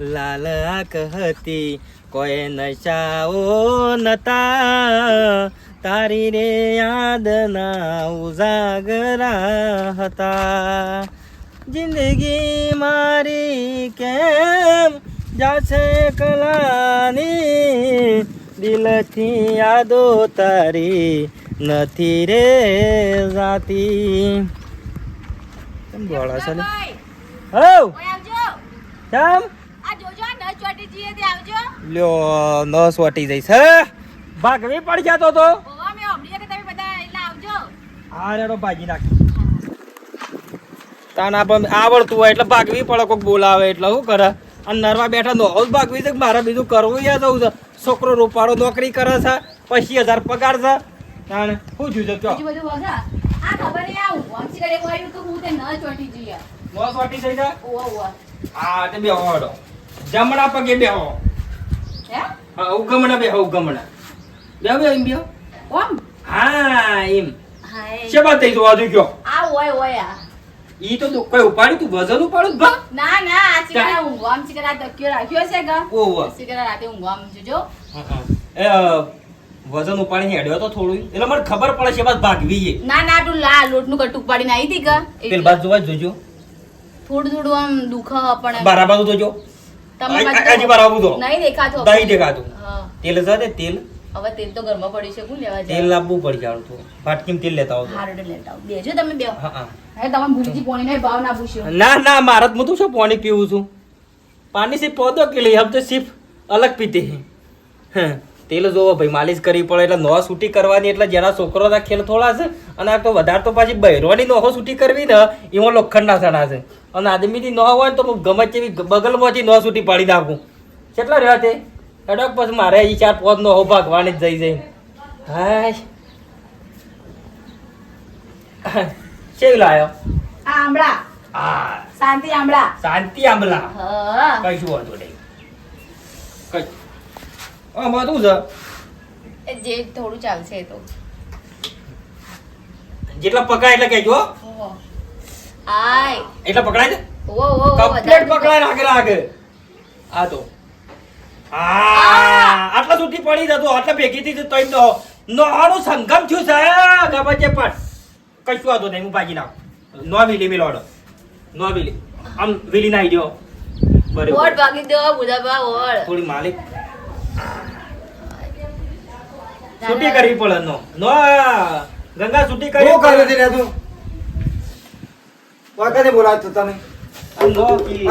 લાલ કહતી હતી કોઈ નશાઓ નતા. તારી રે યાદના ઉજાગરા હતા. જિંદગી મારી કેમ જાશે કલાની? દિલથી યાદો તારી નથી રે જાતી. કેમ બોલા છે? હઉ કેમ? લ્યો નસ વટી જઈશ હે? ભાગવી પડી જતો તો? હારે તો ભાગી નાખ. તાના પણ આવડતું હોય એટલે ભાગવી પડે કોક બોલાવે એટલે શું કરે? અને નરવા બેઠા નો ભાગવી છે મારે બીજું કરવું યા જવું છે? છોકરો રૂપાળો નોકરી કરે છે પછી હજાર પગાર છે. તાણે શું કયો નસ વાટી થઈ જાય હા તે બેહો જમણા પગે બેહો. હા? ઉગમણા બેહો ઉગમણા બે બેહો એમ ઓમ? હા એમ. શેમાં થઈ જવા દઉં કયો ઈ તો દુખ કોઈ ઉપાડી તું વજન ઉપાડું ભા ના ના આ ચિકરા ઊંઘવામ ચિકરા ધક્યો રાખ્યો છે ગા ઓહો ચિકરા રાતે ઊંઘવામ જોજો. એ વજન ઉપાડીને હેડ્યો તો થોડું એટલે મને ખબર પડે છે બસ ભાગવી છે ના ના તું લા લોટનું કટુક પાડીને આવી હતી ગા પેલ બાજુ જોવા જોજો. થોડું થોડું આમ દુખ પણ બરાબર તો જોજો. તો. ઘરમાં પડ્યું છે તેલ લાવવું પડશે હારું તો. તેલ લેતા આવો હારું લેતા આવો. બેજો તમે બે. હા હા. પાણી નો ભાવ ના પૂછ્યો. ના ના મારત તો શું પાણી પીવું છું? પાણી સિર્ફ પોદો કે લઈ હમ તો સિર્ફ અલગ પીતે હે. હા. તેલ જોવો ભાઈ માલિશ કરવી પડે એટલે નો સૂટી કરવાની એટલે જેના છોકરોના ખેલ થોડા છે અને આ તો વધારે તો પાછી બહેરોની નોહો સૂટી કરવી ને એમાં લોખંડના સણા છે. અને આદમીની ન હોય તો હું ગમે તેવી બગલમાંથી નો સૂટી પાડી નાખું. કેટલા રહ્યા તે? એડોક પછી મારે એ ચાર પાંચ નોહો ભાગવાની જ જઈ જઈ. હાય. શેવ લાયો? આંબળા. શાંતિ આંબળા. શાંતિ આંબલા હા. કશું વાંધો નહીં. કઈ આમાં શું છે? એ જે થોડું ચાલશે એ તો. જેટલા પકડાય એટલે કહેજો. આય. એટલા પકડાય છે? ઓ ઓ કમ્પ્લીટ પકડાય રાગે આગળ આ તો. આ! આટલા સુધી પડી જતો આટલા ભેગી થઈ તો નો નોનું સંગમ થયું છે. તે પણ. કશું વાંધો નહીં હું ભાગી નાખ. નો વિલી મિલોડો નો વિલી. આમ વિલી નાઈ વોટ બરાબર. ભાગી દો બુધાબા ઓડ. થોડી માલિક. છૂટી કરવી પડે નો નો ગંગા છૂટી કરી શું કરે. છે રે તું વખતે બોલાવતો તમે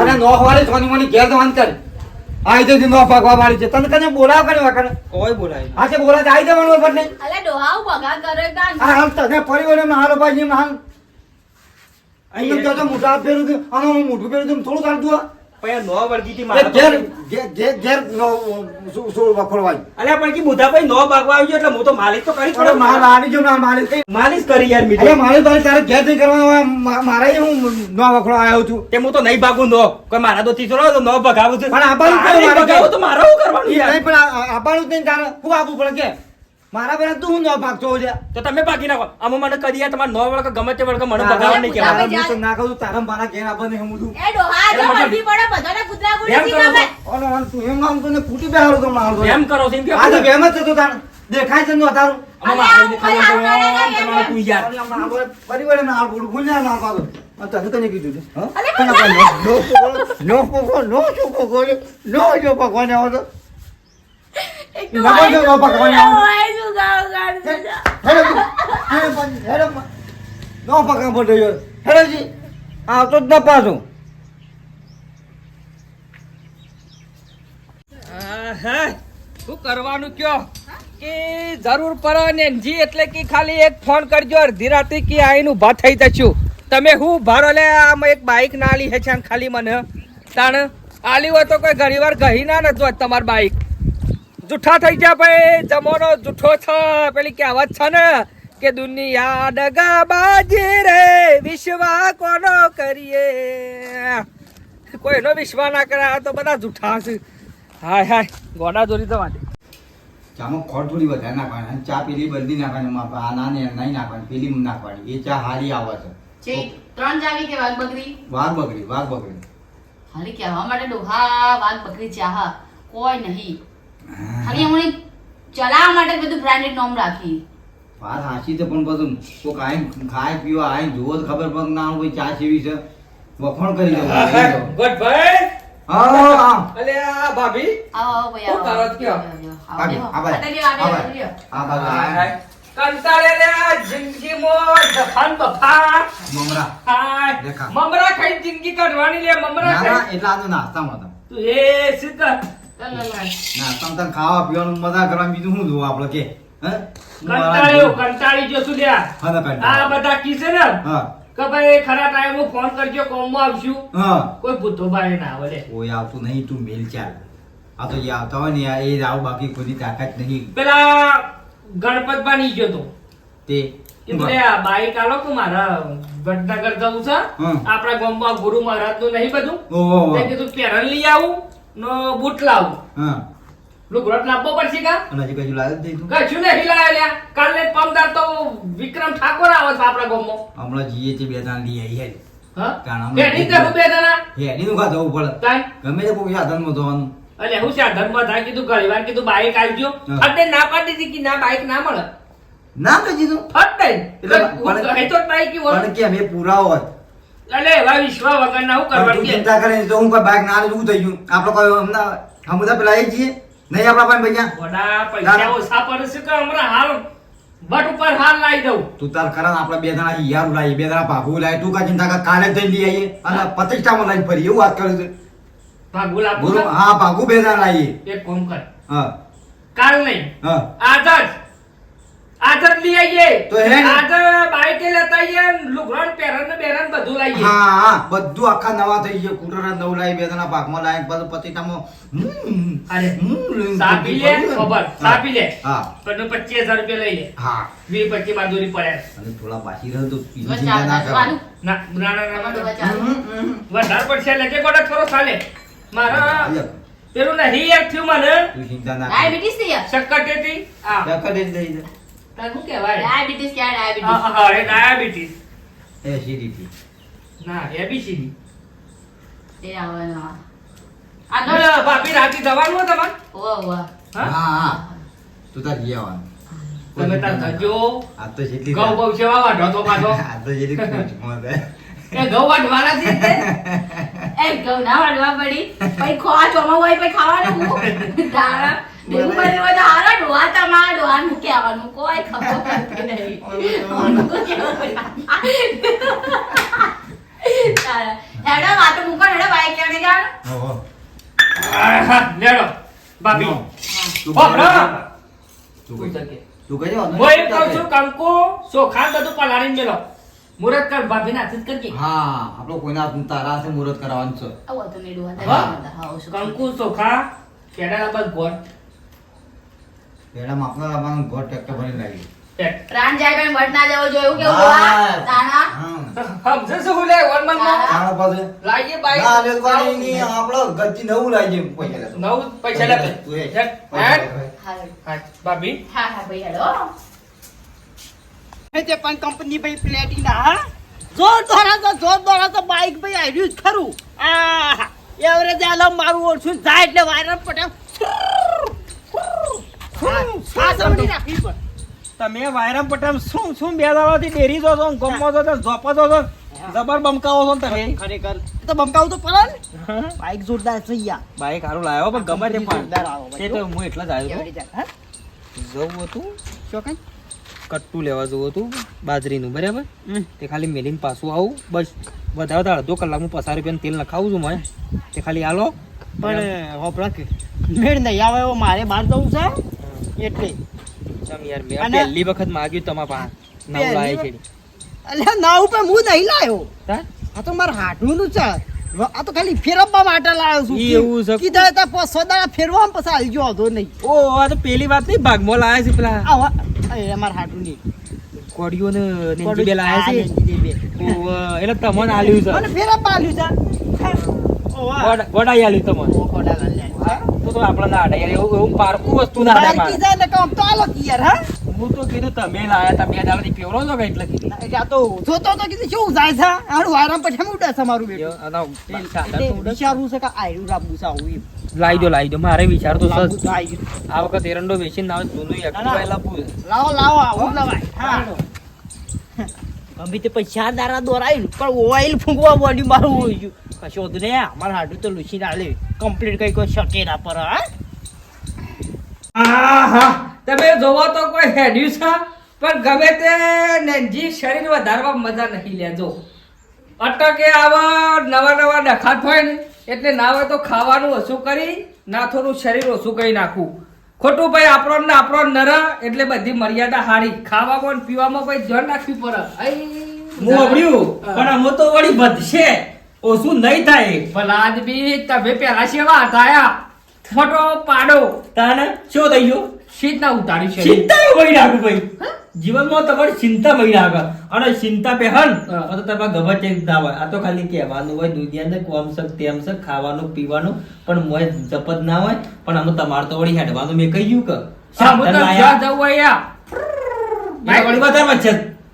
અને નો વાળી સોની મોની ઘેર દવાન કર આઈ તો નો ભાગવા મારી છે. તને કને બોલાવ કરે વખત? કોઈ બોલાય. આ છે બોલા આઈ જવાનું વખત નહીં. અલે ડોહાવ ભગા કરે કાન હા હાલ તને પરિવાર મારો ભાઈ હાલ. અહીં તો તો મોટા હાથ ફેરું છું આનો હું મોઢું ફેરું છું થોડું ચાલતું? પણ નો વળગીથી મારે ઘેર ઘેર ઘેર ઘેર નો શું શું અલ્યા પણ કી બુધાભાઈ નો ભાગવા આવ્યો એટલે હું તો માલિશ તો કરી અરે માર આની જો ના માલિશ કઈ માલિશ કરી યાર મીઠી. મારે તારે તારે ઘેર જઈ કરવાનું મારે હું નો વખોડવા આવ્યો છું. તે હું તો નહીં ભાગું નો. કોઈ મારા તો તીસરો તો નો ભગાવું છું. પણ આપણું મારે તો મારે શું કરવાનું નહીં પણ આ- આ- જ નહીં તારે શું આપવું પડે કે? મારા પેલા તું હું નો ભાગતો છે? તો તમે ભાગી નાખો. આમ મને કરી યાર તમારે નો વળક ગમે તે વળક મને તારા- ભગાવવા નહીં કહેવાય. હું તો ના કહું તારા મારા ઘેર આપણને હું બધું એ ડોહા જો એટલે પડે બધાને કૂતરા કરો. ગમે ઓનો ઓલો તું એમ નામ તને ફૂટી બેહાડો તો મારો તો. એમ કરો છો એમ આ તો ગેમ જ છે તો તારે. દેખાય છે નો તારું? અમે અલ્યા, દેખાય તમારે તું યાર. પરિવારે ના બોલું, ભૂલ્યા ના પાડો. આ તને કને કીધું છે? હા? નો કોઈ નો- નો પકડો, નો શું પકડો, નો જો. એક ના બોલજો, નો છે? પકડવા પડે યાર. હેડો જી. આવતો જ ના પાછો. શું કરવાનું કયો કે જરૂર પડે ને જી એટલે કે ખાલી એક ફોન કરજો અડધી રાતે કે આઈને ઊભા થઈ જશું તમે હું ભારો લે આમાં એક બાઈક ના આલી છે આમ ખાલી મને તાણ આલી હોય તો કોઈ ઘણી વાર ગહી ના નતું હોત તમાર બાઈક જૂઠા થઈ ગયા ભાઈ. જમોનો જૂઠો છે. પેલી કહેવત છે ને કે દુનિયા ડગા બાજી રે વિશ્વા કોનો કરીએ? કોઈનો વિશ્વાસ ના કરે તો બધા જૂઠા છે. હાય હાય ગોડા દોરી તો માટે ચામાં ખોટ થોડી વધારે નાખવાની અને ચા પેલી બદલી નાખવાની માપ આ ના ને નહીં નાખવાની પેલી નાખવાની. એ ચા હારી આવે છે. ત્રણ જાવી કે વાઘ બકરી વાઘ બકરી વાઘ બકરી ખાલી કહેવા માટે ડોહા વાઘ બકરી ચાહ. કોઈ નહીં. ખાલી એમણે ચલાવવા માટે બધું બ્રાન્ડેડ નામ રાખી વાત સાચી છે પણ બધું તો કાંઈ ખાય પીવા આય જોવો તો ખબર પગ ના ભાઈ ચા ચીવી છે. વખણ કરી દઉં ગોઠભાઈ ભાઈ. હા અલે આ ભાભી. આવો ભાઈ કરો આ કંટાળે લે આ જિંદગીમાં દફાન બફા મમરા. હાય. દેખા. મમરા ખાઈ જિંદગી કાઢવાની લે મમરા ના ના ખાઈ એટલા તો નાસ્તામાં હતા. તું એ શીખ નાસ્તામાં તને ખાવા પીવાનું મજા કરવા બીજું શું જોવું આપણે કે કંટાળ્યો કંટાળી ગયો છું લ્યા. આ બધા કીસે ને? હા. કે ભાઈ ખરા ટાઈમે ફોન કરજો કોમમાં આવશું. હા. કોઈ ભૂતો ભાઈ ના આવે કોઈ આવતું નહીં તું મેલ ચાલ. આ તો જે આવતા હોય ને એ જ આવું બાકી કોઈ તાકાત નહીં. પેલા ગણપત બની ગયો તો. તે? એટલે આ બાઈક આલો કે મારા વડનગર જવું છે આપડા આપણા ગામમાં ગુરુ મહારાજનું નહીં બધું. કીધું પેરણ લઈ આવું. નો બૂટ લાવું. હા. લુગડોટ લાવવો પડશે કા? અને હજી કજુ લાગે જ નહીં તું. કશું નહીં લાયા લ્યા કાલે પમદાર તો વિક્રમ ઠાકોર આવે છે આપણા ગામમાં. હમણાં જીએ છે બે ત્રણ લઈ આવી હે. બેઠી તો બે જણા? હેડી નું પડે? તાય ગમે તે કોઈ સાધનમાં જવાનું. અલે હું સાધનમાં થાય કીધું ઘણી વાર કીધું બાઈક આવજો. ફટે ના પાડી દીધી કે ના બાઈક ના મળે. ના કહી દીધું ફટ નહીં એટલે તો બાઈક પણ કે અમે પૂરા હોત અલે એવા વિશ્વા વગર હું કરવાનું ચિંતા કરે તો હું કોઈ બાઈક ના આલે થઈ ગયું. આપણે કોઈ હમણાં હમ પેલા એ છીએ. નહીં આપણા પાસે ભૈયા વડા પૈસા ઓછા પડશે કે હમણાં હાલ બટ ઉપર હાલ લાવી દઉં. તું તાર કરણ આપણે બે જણા યાર લાવી બે જણા ભાગુ લાવી તું કા ચિંતા કર કાલે જ જઈને લઈ આવીએ. અને પ્રતિષ્ઠામાં લઈને ફરી એવું વાત કરું છું. હા ભાગુ બે જણા લાવીએ એક કોમ કર. હા. કાલ નહીં. હા. આજ જ. જ લઈ આવીએ તો હે આદર બાઈકે લેતા આવીએ લુગડોન પહેરન ને બેરન બધું લાવીએ હા હા બધું આખા નવા થઈ ગયા. કુટર નવ લાઈ બેદના ભાગમાં લાવી પછી પ્રતિષ્ઠામાં હમ, અરે હમ, લઈને સા પી લે ખબર? સાપી લે. હા પણ 25000 રૂપિયા લઈ લે. હા. વીસ પચીસ બાજુરી પડે. અને થોડા બાકી રહે તો પીજી ના ના ના ના, ના, ના. વધારે પડશે એટલે કે ગોડા થોડો ચાલે મારા. પેલું નહીં એક થયું મને. ડાયાબિટીસ થઈ શક્કર આ ટક્કર દઈ દઈ દે. તાર શું કહેવાય? ડાયાબિટીસ ક્યાં ડાયાબિટીસ? હા એ ડાયાબિટીસ એસિડિટી ના એબીસીડી એ આવે આ. આ ભાભી રાતે જવાનું હોય તમારે? ઉવ્વ, ઉવ્વ. હા? હા હા. તું તાર જઈ આવવાનું તમે તાર જજો આ તો જેટલી ઘઉં બહુ સેવા વાઢો તો પાછો. આ તો જેટલી ખોજમાં છે. એ ઘઉં વાઢવાના છે એ ઘઉં ના વાળવા પડી. પછી ખોવા ચોમા હોય પછી ખાવાનું. હું એવું બધું હોય તો હારા ડોહા તમારા ડોહાનું કહેવાનું કોઈ ખબર પડતી નહીં. હેડો વાતો મૂકો હેડો બાઈક ક્યાં જવાનું? લેડો ભાભી નો. તું હો, કહેજે. હા. તું કોઈ કહેજે. શકે. તું કહેજે વાંધો હું નહીં. એમ કહું છું કર ભાભી ના હાથે કરજે. હા આપણો કોઈના તારા હાથે મુહૂર્ત કરાવવાનું. કંકુ ચોખા બસ પેલા માપના લાવવાનું ઘર ટ્રેક્ટર ભરી લાવી પ્રાણ જાય પણ ના જવો જોઈએ એવું કેવું. તાણા લે પાસે. બાઈક. ના લે કોઈ નહીં આપણો ગચ્ચી નવું લાવી પૈસા લેતો નવ પૈસા લે તું એ. હેટ, પૈસા હેટ. લે. હા હા, ભાભી. હા હા ભાઈ હેડો. તે પણ કંપની ભાઈ પ્લેટિના હા? જોરદાર હતો જોરદાર તો બાઈક ભાઈ આવ્યું જ ખરું. આ એવરેજ આલમ મારું ઓછું જાય એટલે વાયરલ પટેલ તમે વાયરામ પટેલ શું શું બે દાડાથી ડેરી જો છો ગમો છો જોપો છો જબર બમકાવો છો ને તમે? ખરેખર. તો બંકાવું તો પડે ને. બાઈક જોરદાર છે યાર બાઈક હારું લાવ્યો પણ ગમે તે જોરદાર આવો તે તો હું એટલા જ આવ્યો જવું હતું. શું કઈ? કટ્ટું લેવા જવું હતું બાજરીનું બરાબર. તે ખાલી મેલીને પાછું આવું બસ. વધારે તો અડધો કલાક હું પચાસ રૂપિયાનું તેલ નખાવું છું મેં તે ખાલી આલો. પણ હોપ રાખ મેળ નહીં આવે મારે બહાર જવું છે. એટલે. ચમ યાર મેં પહેલી વખત માગ્યું તમારા પાસે. નવ લાય છે. અલ્યા ના ઉપર હું નહીં લાયો. આ તો મારા હાટુનું છે. આ તો ખાલી ફેરવવા માટે લાયો છું. એવું છે. કીધા તા પાંચ સો દાડા ફેરવામાં પછી આવી ગયો હતો નહીં. ઓ આ તો પેલી વાત નહીં ભાગમાં લાયા છે પેલા. આવા એ અમારા હાટું નહીં. કોડિયો ને નેન્જી બે લાયા છે? ઓ. એટલે તમને આલ્યું મને અને ફેરવવા આલ્યું છે. ઓવા. ગોડા- આલ્યું તમને. હા? તો આપણે ના અડાય એવું એવું પારકું વસ્તુ ના અડાય મારે. જાય ને કામ તો આલો યાર, હા? હું તો કીધું તમે લાયા તા બે દાડાથી પેવરો છો એટલે કીધું એટલે આ તો જોતો તો કીધું શું જાય છે આનું આરામ પછી આમ ઉડે છે મારું બેટું ઉડે. વિચારવું છે કે આયરું રાબુ સા એમ. લાવી દો લાવી દો મારે વિચાર તો ગયું. આ વખત એરંડો વેચીને ના આવે જૂનું. એક્ટિવા લાવવું લાવો લાવો આવું લાવાય લવાય હા અમે તો પૈસા દારા દોરાયું પણ ઓઇલ ફૂંકવા બોડી મારું હોય ગયું કશો હતું ને અમારા હાડું તો લૂસી ના લે કમ્પ્લીટ કઈ કોઈ શકે ના પર હા. તમે જોવો તો કોઈ હેડ્યું છે પણ ગમે તે નેનજી શરીર વધારવા મજા નહીં લેજો. અટકે આવા નવા નવા ડખાત હોય ને એટલે ના હોય તો ખાવાનું ઓછું કરી ના થોડું શરીર ઓછું કરી નાખવું ખોટું ભાઈ આપણો ને આપણો નર એટલે બધી મર્યાદા હારી. ખાવામાં પીવામાં ભાઈ ધ્યાન રાખવી પડે. હું અવળ્યું? પણ હું તો વળી વધશે. ઓછું નહીં થાય. ભલા બી તમે પેલા સેવા હતા ફોટો પાડો. તાને શું થઈ ગયું? ચિંતા ઉતારી છે. ચિંતા ભાઈ નાખું ભાઈ જીવનમાં તમારી ચિંતા મળી નાખે. અને ચિંતા પહેન. તો તમે ગમે ચિંતા હોય. આ તો ખાલી કહેવાનું હોય દુનિયાને કોમ સક તેમ સક ખાવાનું પીવાનું. પણ મોય જપત ના હોય. પણ અમે તમારે તો વળી હેડવાનું મેં કહી ગયું કે.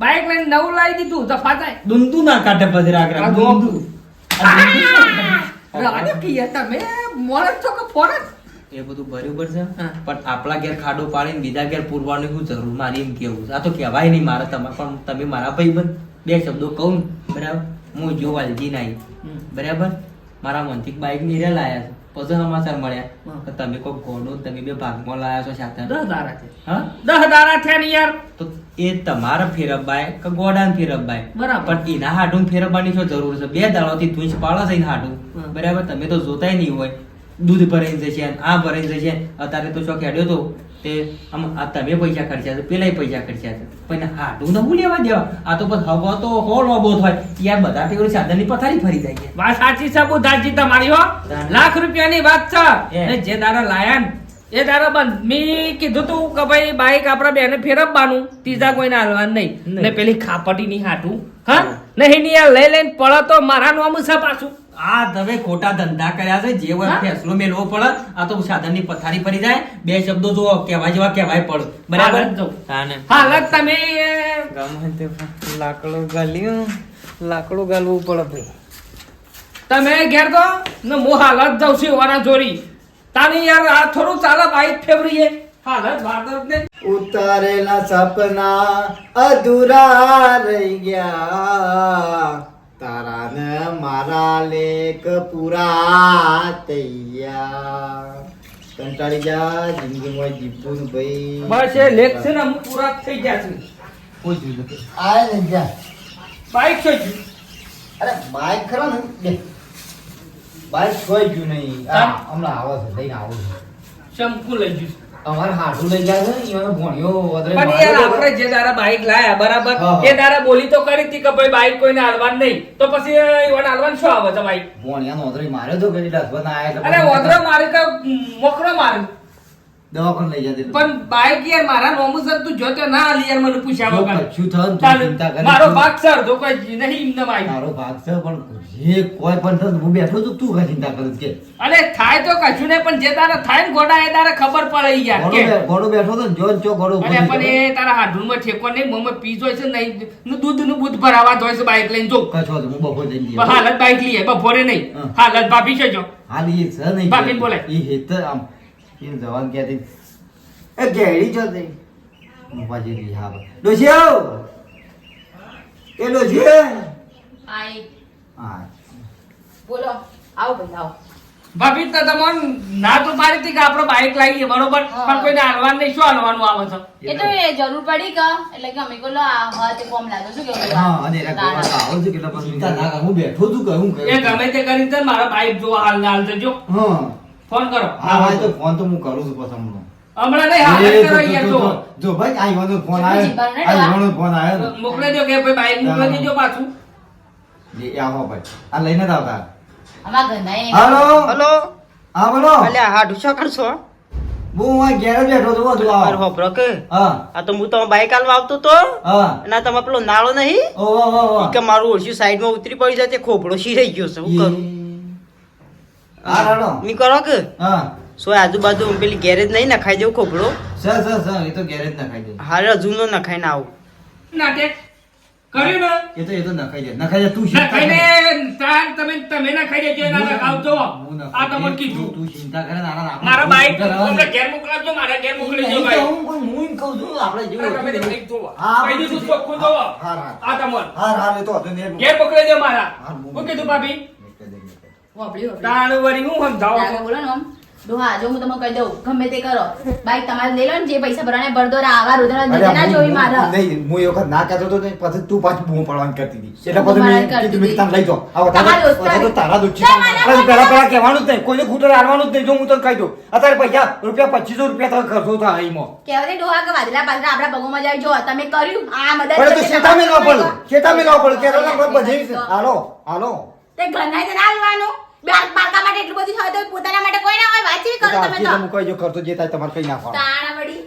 બાઈક લઈને નવું લાવી દીધું તો ફાટાય દુંદુ ના કાઢે પધરા દુંદુ. આ કીએ તમે? મોરસ છો કે ફોરસ એ બધું બરોબર છે. પણ આપણા ઘેર ખાડો પાડીને બીજા ઘેર પૂરવાની શું જરૂર? મારી એમ કેવું આ તો કહેવાય નહીં મારે તમે પણ તમે મારા ભાઈ બે શબ્દો કહું બરાબર? હું જો વાલજી નાઈ બરાબર? મારા મનથી બાઈક નીરે લાયા છે. પછી સમાચાર મળ્યા. કે તમે કોઈ ગોડું તમે બે ભાગમાં લાયા છો સાથે. દસ દારા છે. હા? દસ દારા થયા ને યાર. તો એ તમારા ફેરવબાય કે ગોડાને ફેરવબાય બરાબર. પણ એના હાડું ફેરવવાની શું જરૂર છે? બે દાડાથી તું જ પાડો છે એના હાડું બરાબર? તમે તો જોતાય નહીં હોય. દૂધ ભરાઈ જશે આ ભરાઈ જશે. અત્યારે તો ચોક હેડ્યો તો. તે આમ આ તમે પૈસા ખર્ચ્યા છે પેલા પૈસા ખર્ચ્યા છે પણ હાડું ન હું લેવા દેવા. આ તો બસ હવા તો હો વાબો થાય યાર બધા ટેવડી સાધનની પથારી ફરી જાય વાત સાચી છે સાચી તમારી હો. લાખ લાખ રૂપિયાની વાત છે. જે દારા લાયા ને એ તારા બંધ મેં કીધું તું કે ભાઈ બાઈક આપણા બેને ફેરવવાનું. ત્રીજા કોઈને હાલવાનું નહીં. નહીં. ને પેલી ખાપટી ની હાટું. હા? નહીં ની આ લઈ લઈને પડે તો મારા નોમ છે પાછું. આ તમે ખોટા ધંધા કર્યા છે. જે હોય ફેસલો મેળવો પડે. આ તો સાધનની પથારી પડી જાય. બે શબ્દો જો કહેવાય જેવા કહેવાય પડે બરાબર. હા લગ તમે. લાકડું ગાલ્યું. લાકડું ગાલવું પડે ભાઈ. તમે ઘેર તો ને હું હાલત જાઉં છું વારા જોરી તાની યાર આ થોડું ચાલે બાઈક ફેવરીએ હાલત વાદળ ને ઉતારેલા સપના અધૂરા રહી ગયા. તારા ને મારા લેખ પૂરા તૈયાર કંટાળી જા જિંદગીમાં જીવવું ભાઈ. બસ એ લેખ છે ને અમુક પૂરા થઈ ગયા છે. કોઈ જોઈ ને જા. બાઈક થઈ ગયું. અરે બાઈક ખરા ને? બાઈક કોઈ ગયું નહીં. હમણાં આવે છે લઈને આવું છું. શંકુ લઈ જઈશ અમારે હાથું લઈ જાય છે એનો ભણ્યો વધારે પણ યાર આપણે જે દારા બાઈક લાયા બરાબર. એ દારા બોલી તો કરી હતી કે ભાઈ બાઈક કોઈને હાલવાનું નહીં. તો પછી ઈવન હાલવાનું શું આવે છે બાઈક ભણ્યાનો વધરે માર્યો તો કદી દસ ના આયા અરે વદરો મારે કે મોકરો મારે. દવાખાને લઈ જતી પણ બાઈક યાર મારા નોમું સર તું જો ના આલી યાર મને પૂછ્યા વગર. શું થયું તું ચિંતા કરે મારો ભાગ સર તો કોઈ નહીં એમને બાઈક મારો ભાગ છે પણ જે કોઈ પણ થયું હું બેઠો છું તું કઈ ચિંતા કરે કે અરે થાય તો કશું નહીં પણ જે તારા થાય ને ગોડા એ તારે ખબર પડે યાર કે ગોડો બેઠો તો જો જો ગોડો અરે પણ એ તારા હાડુમાં ઠેકો નહીં મોમાં પીજો છે નહીં નું દૂધનું બૂધ ભરાવા જોય છે બાઈક લઈને જો. કશો હું બપોર જઈ પણ હાલત બાઈક લઈએ બપોરે નહીં. હાલત ભાભી છે જો. હાલ એ છે નહીં ભાભી બોલે એ હેતર આમ જવાન એ ગેડી છો તે. હું પાછી હા બા. ડોશીઓ! એ ડોશી! આઈ. હા. બોલો. આવો ભાઈ આવો. ભાભી તો તમને ના તો પાડી હતી કે આપણો બાઈક લાવીએ બરોબર? પણ કોઈને હાલવાનું નહીં. શું હાલવાનું આવે છે? એ તો એ જરૂર પડી કે એટલે કે અમે કોલો આ તે કોમ લાગ્યો શું કે હા અને એના કોમ. આવો છું કેટલા પછી ના હું બેઠો છું કે હું એ ગમે તે કરી છે ને મારા બાઈક જો હાલ ના હાલ જો હા. ફોન કરો. હા ભાઈ તો ફોન તો હું કરું છું પછી હમણાં. હમણાં નહીં હાલ એ જ જો, કરો યાર જો, જો ભાઈ આ ઈવાનો ફોન આવ્યો. આ? ઈવાનો ફોન આવ્યો. મોકલે દો કે ભાઈ બાઈક મોકલી દેજો પાછું. એ આવો ભાઈ. આ લઈને જ આવતા. અમારા ઘરના હેલો. હેલો. હા બોલો. અલ્યા હા ઢુસો કરશો? હું આ ઘેર બેઠો છું બધું આવો. હોભરો કે હા. આ તો હું બાઈક આવતો તો. હા. અને તમે પેલો નાળો નહીં. ઓ ઓ ઓ ઓ કે મારું ઓળશું સાઈડમાં ઉતરી પડી જાય તે ખોપડો શીરાઈ ગયો છે હું કરું? કરો કે? સો આજુબાજુ પેલી ગેરેજ નહીં નખાઈ જવું ખોપડો? સર સર સર એ તો ગેરેજ નખાઈ દે. હારે હજુ નો નખાઈ ના આવું. નાટક કર્યું ને? એ તો એ તો નખાઈ દે. નખાઈ દે તું ના ચિંતા તાર તમે તમે ના ખાઈ ના ના તો આ તમને કીધું. તું- તું ચિંતા કરે ને મારા બાઈક ને. તમને ઘેર મોકલાવજો મારા ઘેર મોકલી દેજો ભાઈ. હું પણ હું એમ કહું છું આપણે જેવું તમે હતું કંઈક હા, કહી દીધું ચોખ્ખું જોવો. હા, હા. આ તમાર. હા હા એ તો ઘેર મોકલી. દેજો મારા. હું- કીધું ભાભી નખાઈ દે, નખાઈ દે. વાપરી વાપરી તાણ વળી હું સમજાવો? આગળ બોલો ને આમ. ડોહા જો હું તમને કહી દઉં ગમે તે કરો. બાઈક તમારે લઈ લો ને જે પૈસા ભરવાના એ ભર આવા રુદરા અરે, ના જોઈ હું- નહીં, હું એ વખત ના કહેતો હતો પછી તું પાછી બૂમ પાડવાની કરતી હતી. એટલે પછી મેં કીધું, મેં તમે લઈ જાઓ. આવો, તારા- તમારા દોસ્તાર- પછી તો તારા દોસ્તી ના, ના, ના, અરે, ના, પહેલા ના. પહેલા કહેવાનું જ નહીં. કોઈને ખૂટે હાલવાનું જ નહીં જો હું તને કહી દઉં. અત્યારે પૈસા રૂપિયા પચીસો રૂપિયા તમે ખર્ચો થાય કહેવાય ડોહા કે વાદળા પાદળા આપણા પગોમાં જાય જો તમે કર્યું આ મદદ પણ પડે? પડે? હાલો હાલો. તે ઘરના જ બાર બારકા માટે એટલું બધું થાય તો પોતાના માટે કોઈ ના હોય વાંચી કરો તમે તો. કહી દો ખર્ચો જે થાય તમારે કઈ નાખવાનો તાણા વડી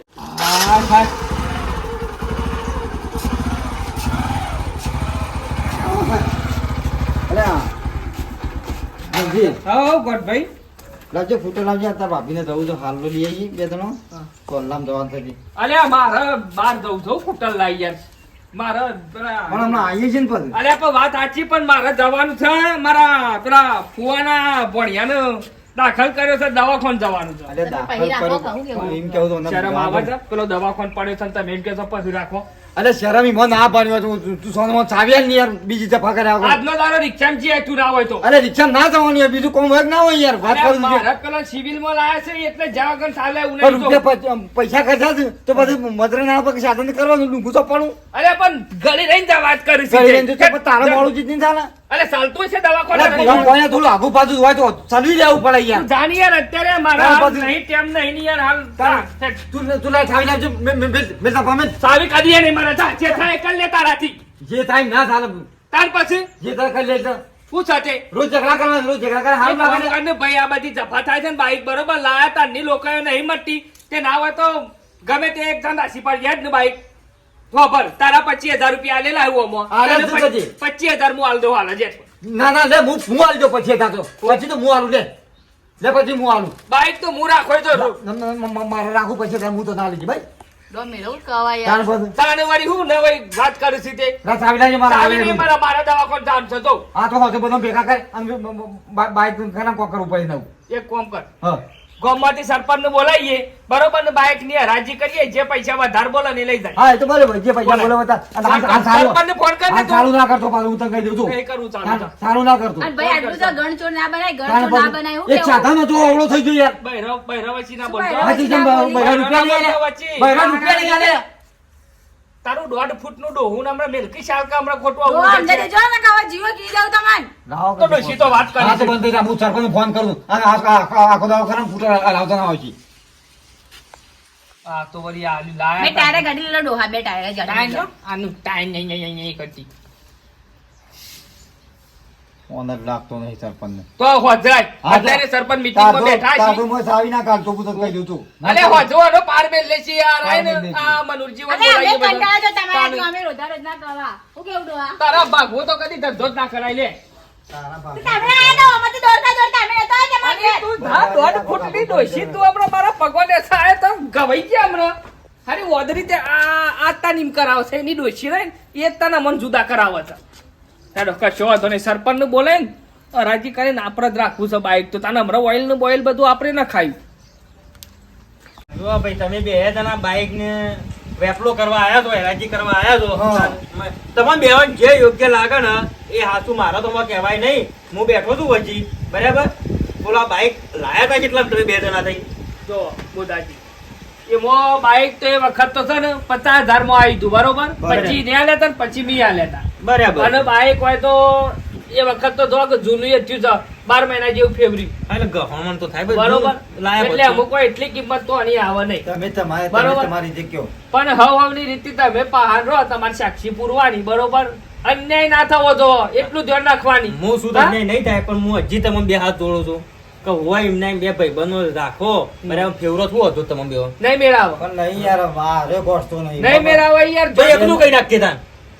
આ, જલ્દી. હા ગોડભાઈ લાવજો ફૂટો લાવજો તારા ભાભીને જવું તો હાલ લઈ આવીએ બે ત્રણ કોલ્લામ જવાનું થતી અલ્યા મારે બહાર જવું છું ફૂટલ લાઈ યાર મારે પેલા પણ હમણાં આવીએ છીએ ને પછી. અલ્યા પણ વાત સાચી પણ મારે જવાનું છે મારા પેલા ફુવાના ભણિયાને દાખલ કર્યો છે દવાખાન જવાનું છે. દાખલ કેવું? એમ કેવું તો શરમ આવે છે? પેલો દવાખાન પડ્યો છે તમે એમ કે પછી રાખો. અલે શરમ ઈ મને ના પાડ્યો તું તું- સોનમાં ચાવ્યા નહીં યાર બીજી દફા કરે વગર. આજનો દારો રિક્ષામાં જઈએ તું ના હોય તો અરે રિક્ષા ના જવાનું યાર બીજું કોમ હોય ના હોય યાર વાત કરું. મારા પેલા સિવિલમાં લાયા છે એટલે જવા વગર ચાલે ઉને. રૂપિયા પૈસા ખર્ચા છે તો પછી મદરે ના પછી સાધન કરવાનું ડૂંગું તો પડું અરે પણ ગળી રહીને વાત કરી છે. કરી તો પણ મોડું જીત નહીં થાય ને. અરે ચાલતું છે દવાખાના? કોઈને થોડું આગુ પાછું હોય તો ચાલવી જવું પડે યાર. જાની યાર અત્યારે મારા તાર નહીં તેમ નહીં ને યાર હાલ તાર- તું તું લાય થાવી લાવજો મે મે મે સાવી કાઢી નહીં મારા જા જે થાય કર લે તારાથી. જે થાય ના થાલ તાર પછી? જે થાય કરી લેજો શું સાથે? રોજ ઝઘડા કરવા રોજ ઝઘડા કરે હાલ લાગે ને. ને ભાઈ આ બધી જફા થાય છે ને બાઈક બરોબર લાયા તારની લોકોએ નહીં મટતી તે ના હોય તો ગમે તે એક જણ રાશી પાડી જાય જ ને બાઈક. ખબર તારા પચીસ હજાર રૂપિયા આલેલા આવ્યો? પચીસ હજાર હું આલ દઉં હાલ જે ના ના લે હું હું આલજો પછી હતા તો. પછી તો હું આલું લે. લે પછી હું આલું. બાઈક તો હું રાખો તો મારે રાખું પછી હું તો ના લીધી ભાઈ. ભેગા કરે. એક કોમ કર. હા. ગામમાંથી સરપંચ ને બોલાવીએ. બરોબર ને બાઈકની હરાજી કરીએ જે પૈસા વધારે બોલે ને લઈ જાય. હા તો બરાબર જે પૈસા બોલે. બોલે હતા અને આ- આ સારું સરપંચને ફોન કર ને સારું ના કરતો પાછું હું તને કહી દઉં છું એ કરું ચાલુ સારું- સારું ના કરતો. અને ભાઈ આટલું તો ગણચોર ના બનાય ગણચોર ના બનાય હું એક સાધન હતો ઓળો થઈ ગયો યાર. ભાઈ રવ ભાઈ વચ્ચે ના બોલતો? હાથી જેમ રૂપિયા નહીં આલે. ભાઈ બૈરા રૂપિયા નહીં આલે. તારું દોઢ ફૂટનું ડોહું હમણાં મેલકી શાલકા હમણાં ખોટું આવું અંદર જો ને કાવા જીવો કી જાવ તમન. રાવ તો ડોશી તો વાત કરી તો બંધ થઈ જા હું ફોન કરું. અને આખો દાવો ખરા ફૂટો લાવતા ના હોય છે. આ તો વળી આલી લાયા મે તારે ગાડી લેલો ડોહા બે ટાયરે ટાઈમ ગાડી આનું ટાઈમ નહીં નહીં નહીં કરતી. ઓનર લાગતો નહીં સરપંચને. તો હોજરાય. અત્યારે સરપંચ મીટિંગમાં બેઠા છે તારું મોય સાવી ના કાઢતો હું કહી દઉં છું. અલે હોજવાનો પાર મેલ લેશી યાર. આય ને પાર મેલ લેશી. આ મનુરજી અરે અમે કંટાળો છો તમારા અમે રોધા રોજ ના કરવા. હું કેવું ડોહા તારા ભાગવો તો કદી ધંધો જ ના કરાય લે. ગયા જુદા કરાવે છે. હેડો કશો વાંધો નહીં. સરપંચ બોલે ને હરાજી કરીને આપણે જ રાખવું છે બાઈક. તો તાને હમણાં ઓઇલનું બોઇલ બધું આપણે ના ખાયું જો ભાઈ તમે બે જણા બાઈક ને વેપલો કરવા આવ્યા છો હેરાજી કરવા આવ્યા છો. હા. તમારે બેવાને જે યોગ્ય લાગે ને એ હાથું મારા તો કહેવાય નહીં. હું બેઠો છું પછી બરાબર? બોલા બાઈક લાયા હતા કેટલા તમે બે જણા થઈ? જો બોદાજી એમાં બાઈક તો એ વખત તો છે ને પચાસ હજારમાં આવી હતું બરોબર. પછી ને લેતા પછી મી આ હતા બરાબર. અને બાઈક હોય તો એ વખત તો જો જૂનું જ થયું છે બાર મહિના જેવું ફેબ્રી એટલે ગહણમણ તો થાય બરોબર. એટલે અમુક એટલી કિંમત તો અહીં આવે નહીં. તમે તમારે બરોબર. તમારી જે કયો પણ હવ હવની રીતે તમે પહાડ રહો તમારે સાક્ષી પૂરવાની બરોબર? અન્યાય ના થવો જો એટલું ધ્યાન રાખવાની. હું શું? તમને નહીં થાય પણ હું હજી તમે બે હાથ જોડું છું. કે હોય એમને એમ બે ભાઈબંધો રાખો મારે ફેવરો શું હતો તમે બે નહીં મેળાવો. પણ નહીં યાર મારે ગોઠતો નહીં. નહીં મેળાવો યાર તો એકલું કઈ નાખીએ તાન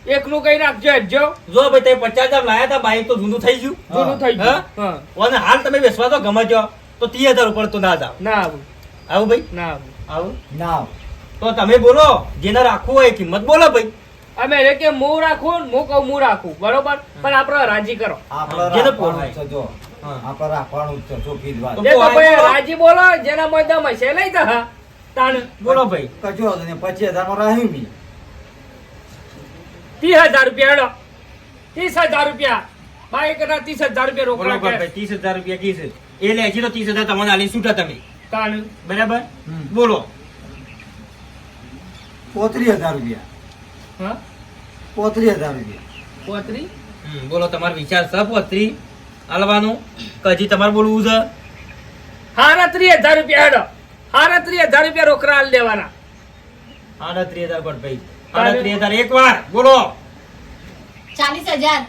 એકનું કઈ નાખજો હજો જો ભાઈ તમે પચાસ હજાર લાયા હતા બાઈક તો જૂનું થઈ ગયું. જૂનું થઈ ગયું. અને હાલ તમે બેસવા તો ગમે છો તો ત્રીસ હજાર ઉપર તો ના જાવ ના આવું. આવું ભાઈ? ના આવું. આવું? ના તો તમે બોલો જેને રાખવું હોય કિંમત બોલો ભાઈ. અમે એટલે કે હું રાખું હું કહું હું રાખું. બરોબર? પણ આપણે રાજી કરો. જેને રાખવાનું જો. આપણે રાખવાનું છે ચોખ્ખી જ તો બોલો. ભાઈ રાજી બોલો જેના મોઢા મસે લઈ જા. તાણ. બોલો ભાઈ. કચો હતો ને પચીસ હજારમાં રાહ્યું બી ત્રીસ હજાર રૂપિયા હેડો. ત્રીસ હજાર રૂપિયા. બાઈક ના ત્રીસ હજાર રૂપિયા રોકડા ત્રીસ હજાર રૂપિયા કીસ? એ લે છે તો ત્રીસ હજાર તમને આલી છૂટા તમે. કાલ બરાબર? બોલો. પોત્રીસ હજાર રૂપિયા. હા? પોત્રીસ હજાર રૂપિયા. પોત્રી? હમ, બોલો તમારો વિચાર છે પોત્રી? આલવાનું કજી તમારે બોલવું છે? હારા ત્રીસ હજાર રૂપિયા હેડો. હારા ત્રીસ હજાર રૂપિયા રોકડા લેવાના. દેવાના આડત્રીસ હજાર પર ભાઈ. આડત્રીસ હજાર એક વાર બોલો. ચાલીસ હજાર.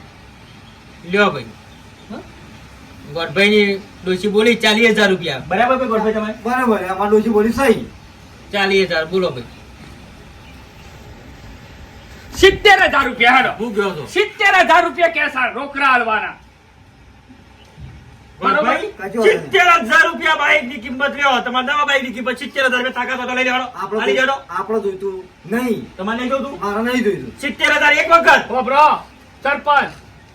લ્યો ભાઈ. ગોઠભાઈ ની ડોશી બોલી ચાલીસ હજાર રૂપિયા. બરાબર ભાઈ ગોઠભાઈ તમે બરાબર અમાર ડોશી બોલી સહી. ચાલીસ હજાર બોલો ભાઈ. સિત્તેર હજાર રૂપિયા હેડો. હું ગયો છો. સિત્તેર હજાર રૂપિયા કેસા રોકડા સિત્તેર હજાર રૂપિયા બાઈકની કિંમત લ્યો તમારા નવા બાઈકની કિંમત સિત્તેર હજાર રૂપિયા તાકાત હોય લઈ લેવાનો. આપણે આલી જોઈતું નહીં. તમારે નહીં જોતું મારે નહીં જોઈતું. સિત્તેર હજાર એક વખત. ખબરો સરપંચ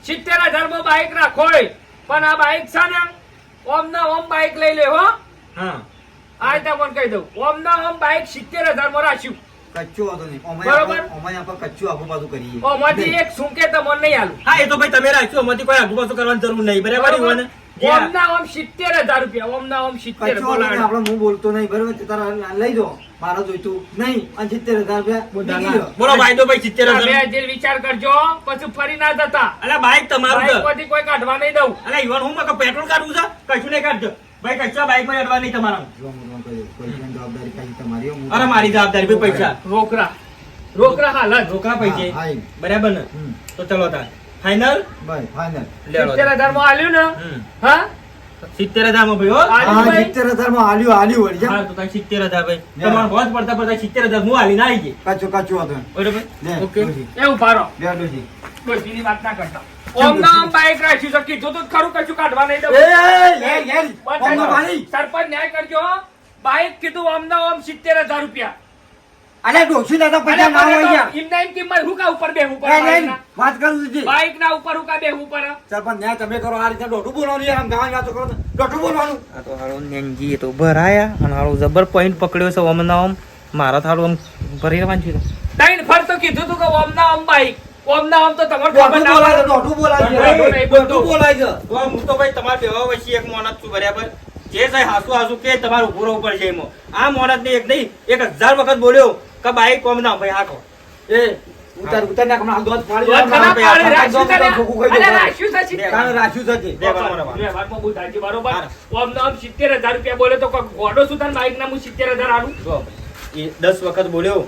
સિત્તેર હજારમાં બાઈક રાખોય પણ આ બાઈક છે ને ઓમ ના ઓમ બાઈક લઈ લે હો. હા. આ તો પણ કહી દઉં. ઓમ ના ઓમ બાઈક સિત્તેર હજારમાં રાખ્યું. કચ્ચો હતો નહીં. ઓમાય બરાબર. આપણે કચ્ચું આખું પાછું કરીએ. ઓમાંથી એક સૂંકે તો મને નહીં આલું. હા એ તો ભાઈ તમે રાખ્યો એમાંથી કોઈ આખું પાછું કરવાની જરૂર નહીં. બરાબર ઓમ ના ઓમ સિત્તેર હજાર રૂપિયા ઓમ ના ઓમ સિત્તેર. આપણે હું બોલતો નહીં બરોબર? તારા લઈ દો. મારો જોઈતું નહીં અને સિત્તેર હજાર રૂપિયા બોલો ભાઈ તો ભાઈ સિત્તેર હજાર જે વિચાર કરજો પછી ફરી ના જતા. અલા બાઈક તમારું બાઈક છે કોઈ કાઢવા નહીં દઉં. અલા ઈવન હું મકા પેટ્રોલ કાઢું છે? કશું નહીં કાઢજો ભાઈ કચ્છા બાઈકમાં અડવા નહીં તમારા? જવાબદારી ખાલી તમારી અરે મારી જવાબદારી ભાઈ પૈસા. રોકડા. રોકડા હાલ રોકડા પૈસે. બરાબર ને? તો ચલો તાર. ફાઈનલ. સિત્તેર હજારમાં આલ્યું ને? હા? સિત્તેર હજારમાં ભાઈ હો. આલ્યું હા, ભાઈ? સિત્તેર હજારમાં આલ્યું, આલ્યું વળી હા તો તાર સિત્તેર હજાર ભાઈ. તમારે હોજ પડતા પડતા સિત્તેર હજાર હું હાલીને આવી ગઈ. કચ્ચું, કચ્ચું હતું. બરાબર? ઓકે. એવું ભારો બે ડોશીની વાત ના કરતા. ઓમ ના બાઈક રાખ્યું છે કીધું તું ખરું કશું કાઢવા નહીં દઉં. સરપંચ ન્યાય કરજો બાઈક કીધું ઓમ ના ઓમ સિત્તેર હજાર રૂપિયા. અરે ડોસી દાદા પૈસા ના હોય યાર. તો એમના એમ કિંમત હું ઉપર નહીં, બાઈકના? વાત કરું છું બાઈક ના ઉપર હું કા બેહવું પડે સરપંચ ન્યાય તમે કરો આ રીતે દોઢું બોલવાનું યાર આમ ગાવાની વાતો કરો ને. બોલવાનું. આ તો હારો નેનજી એ તો ભરાયા અને હારો જબર પોઈન્ટ પકડ્યો છે ઓમ ના ઓમ. મારા થાળો આમ ભરી રહેવાનું છે ત્રણ ફર તો કીધું તું કે ઓમ ના ઓમ બાઈક. ઓમ ના ઓમ તો તમારે ખબર ના બોલાય. દોઢું બોલાય બોલાય છે. હું તો ભાઈ તમારા બેવા વચ્ચે એક છું બરાબર? જે સાહેબ હાસુ હાસુ કે તમારું ઊભો રહેવું પડશે એમાં. આ મોણસ ને એક નહીં એક હજાર વખત બોલ્યો. કે બાઈક કોમ ના ભાઈ હાકો એ, ઉતાર, ઉતાર નાખ, હમણાં દોત પાડી દોત નાખ, પાડી રાખ્યું છે ને? ખોખું ખાઈ અરે દો. રાખ્યું છે સિત્તેર. કાણે રાખ્યું છે તે. બે વાર વાર. વ્યવહારમાં બરોબર ઓમ ના ઓમ સિત્તેર હજાર રૂપિયા બોલે તો કોક ગોડો સુતાન બાઈક ના હું સિત્તેર હજાર આલું જો એ દસ વખત બોલ્યો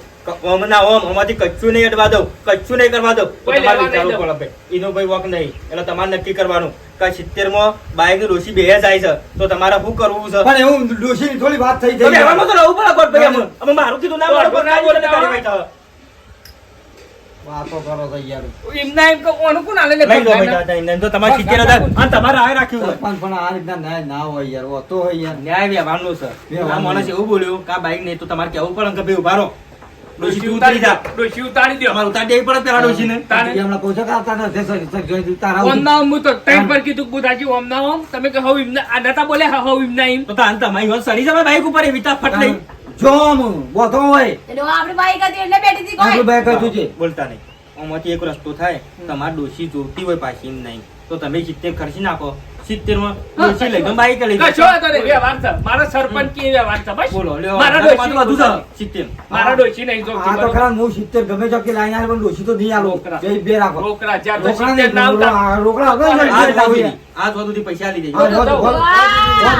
ઓમ ના ઓમ આમાંથી કચ્છું નહીં અડવા દઉં. કચ્છું નહીં કરવા દઉં. કોઈ તમારે વિચારવું પડે ભાઈ. એનો ભાઈ વોક નહીં. એટલે તમારે નક્કી કરવાનું કે સિત્તેરમાં બાઈકની ડોસી બે જાય છે. તો તમારે શું કરવું છે? પણ એવું ડોશીની થોડી વાત થઈ ગઈ એમાં તો રહેવું પડે ગોટ ભાઈ? અમે મારું કીધું ના બોલો, ના બોલે તો ભાઈ તો. વાતો કરો છો યાર. એમના એમ કે ઓનું કોણ આલે લઈ લો ભાઈ? દાદા, એને તો તમારે સિત્તેર હજાર. અને તમારે આ રાખ્યું પણ આ રીતના ન્યાય ના હોય યાર હોતો હોય યાર. ન્યાય વ્યવહારનો છે. આ માણસ એવું બોલ્યું કે આ નહીં તો તમારે કેવું પડે કે ભાઈ ઊભા રહો. ડોશી ઉતારી જા ડોશી ઉતારી દો. તમારે ઉતારી દેવી પડે પેલા ડોશીને. તારે- એ હમણાં પૈસા નથી, સર, સર, જોઈ તારા ઓમ ઓમ તો ત્રણ પર કીધું બુધાજી ઓમ ઓમ. તમે કે હવ એમના આ નતા બોલે? હવ એમના એમ તો તાન તમારી વાત સડી જવાય બાઈક ઉપર એવી તાપ ફટ લઈ જો આમ, હોય. એટલે આપણી બાઈક હતી એટલે બેઠી હતી આપણું કોઈ બાઈક હતું છે બોલતા નહીં. આમાંથી એક રસ્તો થાય. તમારે ડોશી જોતી હોય પાછી નહીં તો તમે સિત્તેર ખર્ચી નાખો. સિત્તેરમાં ડોશી લઈ દો બાઈક લઈ કશો વાંધો નહીં, વ્યવહાર છે. મારા સરપંચ કે વ્યવહાર છે, બસ. બોલો લ્યો મારા તમારે ડોશી છે સિત્તેર મારા ડોશી નહીં જોતી, આ તો ખરા હું સિત્તેર ગમે તો કે લાઈને આવે પણ ડોશી તો નહીં આલો. બે રાખો રોકડા તો રોકડા સિત્તેર ના આવતા. આ રોકડા હવે સુધી સુધી પૈસા લીધે તો બોલ.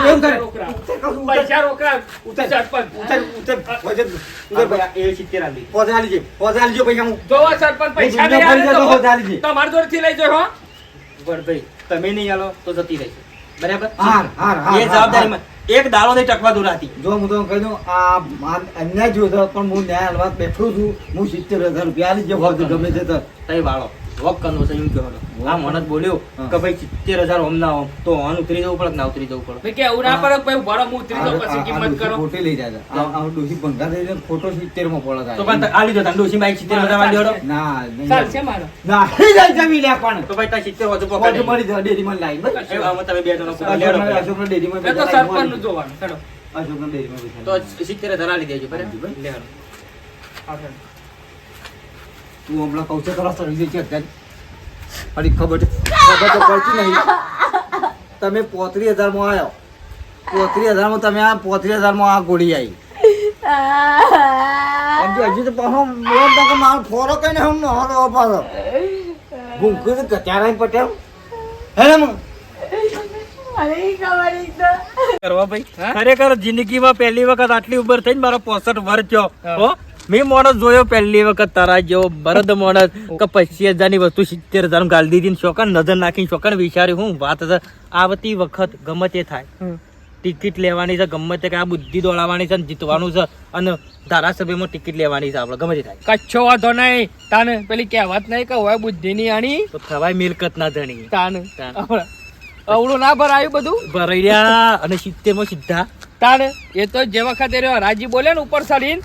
એવું કરે. પૈસા રોકડા. ઉતર. સરપંચ. ઉતર, ઉતર, ઉતર, ઉતર, એ સિત્તેર આલી પોતે આલી છે, પોતે આલી છે પૈસા હું. જોવો સરપંચ પૈસા તો આલી છે. તમારા જોડેથી લઈ જાઓ, હો. પણ ભાઈ તમે નહીં આલો તો જતી રહેશે બરાબર? હાર, હાર, હાર, એ જવાબદારી એક દાડો નહીં ટકવા દો રાતી. જો હું તો કહી દઉં આ અન્યાય જોયો પણ હું ન્યાય હલવા બેઠું છું. હું સિત્તેર હજાર રૂપિયા જે વખત ગમે તે તો તઈ વાળો. વોક કરવો છે એમ કહેવાનો. આ મને બોલ્યો કે ભાઈ સિત્તેર હજાર ઓમ ના ઓમ તો ઓન ઉતરી જવું પડે કે ના ઉતરી જવું પડે. કે એવું ના પડે ભાઈ ઉભારો હું ઉતરી જવું પછી કિંમત કરો. ખોટી લઈ જાય આ- આ ડોશી ભંગાર લઈ જાય, ખોટો સિત્તેરમાં પડે તો પણ આ લીધો તને ડોસી બાઈક સિત્તેર હજારમાં લેવડો ના નહીં. ચાલશે મારો. નાહી જાય જમી લે પણ તો ભાઈ તા સિત્તેર વધુ પકડ પકડી મળી ડેરી માં લાઈ બસ. આમાં તમે બે જણો પહેલા. અશોકના ડેરીમાં એ તો સરપંચનું જોવાનું ચલો. અશોકના ડેરી માં તો. સિત્તેર હજાર આલી દેજો બરાબર? લેવાનો. તું હમણાં કહું છે તારા શરીર છે અત્યારે. અરે ખબર ખબર તો પડતી નહીં. તમે પોત્રીસ હજારમાં આવ્યો. પોત્રીસ હજારમાં તમે આ પોત્રીસ હજારમાં આ ગોળી આવી. હજી તો પાછો મોર ફોરો કઈ ને હું નહોરો પાછો ભૂંકું તો કચારા પટેલ? હે ને. કરવા ભાઈ ખરેખર જિંદગીમાં પહેલી વખત આટલી ઉંમર થઈને મારો પોસઠ વર્ષ થયો હો? મેં મોડસ જોયો પહેલી વખત તારા જેવો બરદ માણસ કે પચીસ હજારની વસ્તુ સિત્તેર હજારમાં દીધી શોકન નજર નાખીને શોકન વિચાર્યું હું વાત આવતી વખત ગમે તે થાય. ટિકિટ લેવાની છે ગમે તે આ બુદ્ધિ દોડાવવાની છે જીતવાનું છે અને ધારાસભ્યમાં ટિકિટ લેવાની છે આપણે ગમે તે થાય. કચ્છો વાંધો નહીં. તાને પેલી કહેવત નહીં કે હોય બુદ્ધિ ની આણી તો થવાય મિલકત ના ધણી. તાને. અવળું. ના ભરાયું બધું? ભરાઈ રહ્યા અને સિત્તેરમાં સીધા. તાને એ તો જે વખતે રાજી બોલે ને ઉપર ચડીને.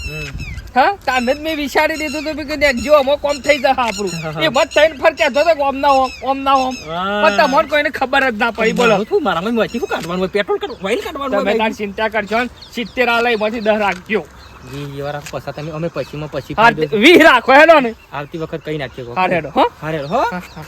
હા? તાને જ મેં વિચારી દીધું હતું કે દેખ જો અમો કોમ થઈ જશે આપણું. એ મત થઈને ફરક્યા જો તો ઓમ ના ઓમ ઓમ ના ઓમ હા. પણ તમારે કોઈને ખબર જ ના પડી બોલો. મારું શું મારામાં માંથી શું કાઢવાનું પેટ્રોલ ઓઇલ કાઢવાનું તમે તાર ચિંતા કરજો સિત્તેર આલે એમાંથી દસ રાખજો. અમે પછીમાં પછી માં પછી વીસ રાખો હેડો ને. આવતી વખત કઈ નાખીએ હો. હારે હો. હા, હા.